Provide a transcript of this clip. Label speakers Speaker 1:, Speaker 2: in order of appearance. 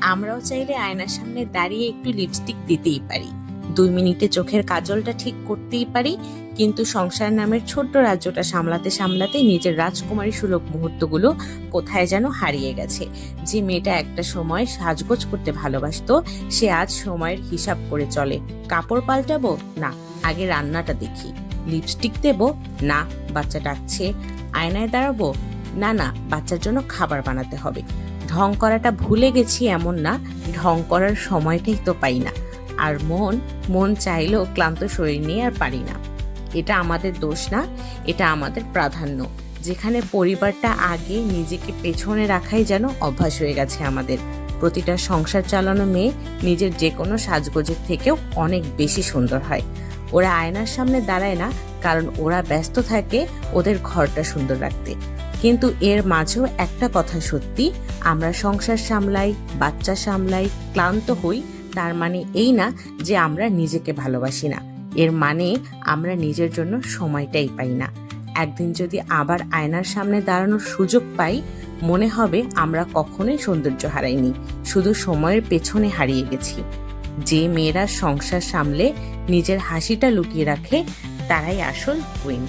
Speaker 1: আমরাও চাইলে আয়নার সামনে দাঁড়িয়ে একটু লিপস্টিক দিতেই পারি। দুই মিনিটে চোখের কাজলটা ঠিক করতেই পারি, কিন্তু সংসার নামের ছোট্ট রাজ্যটা সামলাতে সামলাতে নিজের রাজকুমারী সুলভ মুহূর্তগুলো কোথায় যেন হারিয়ে গেছে। যে মেয়েটা একটা সময় সাজগোজ করতে ভালোবাসতো, সে আজ সময়ের হিসাব করে চলে। কাপড় পাল্টাবো? না, আগে রান্নাটা দেখি। লিপস্টিক দেবো? না, বাচ্চা ডাকছে। আয়নায় দাঁড়াবো? না না, বাচ্চার জন্য খাবার বানাতে হবে। ঢং করাটা ভুলে গেছি এমন না, ঢং করার সময়টাই তো পাই না। আর মন মন চাইলেও ক্লান্ত শরীর নিয়ে আর পারি না। এটা আমাদের দোষ না, এটা আমাদের প্রাধান্য। যেখানে পরিবারটা আগে নিজেকে পেছনে রাখাই যেন অভ্যাস হয়ে গেছে আমাদের। প্রতিটা সংসার চালানো মেয়ে নিজের যে কোনো সাজগোজের থেকেও অনেক বেশি সুন্দর হয়। ওরা আয়নার সামনে দাঁড়ায় না, কারণ ওরা ব্যস্ত থাকে ওদের ঘরটা সুন্দর রাখতে। কিন্তু এর মাঝেও একটা কথা সত্যি, আমরা সংসার সামলাই, বাচ্চা সামলাই, ক্লান্ত হই, তার মানে এই না যে আমরা নিজেকে ভালোবাসি না। এর মানে আমরা নিজের জন্য সময়টাই পাই না। একদিন যদি আবার আয়নার সামনে দাঁড়ানোর সুযোগ পাই, মনে হবে আমরা কখনোই সৌন্দর্য হারাইনি, শুধু সময়ের পেছনে হারিয়ে গেছি। যে মেয়েরা সংসার সামলে নিজের হাসিটা লুকিয়ে রাখে তারাই আসল কুইন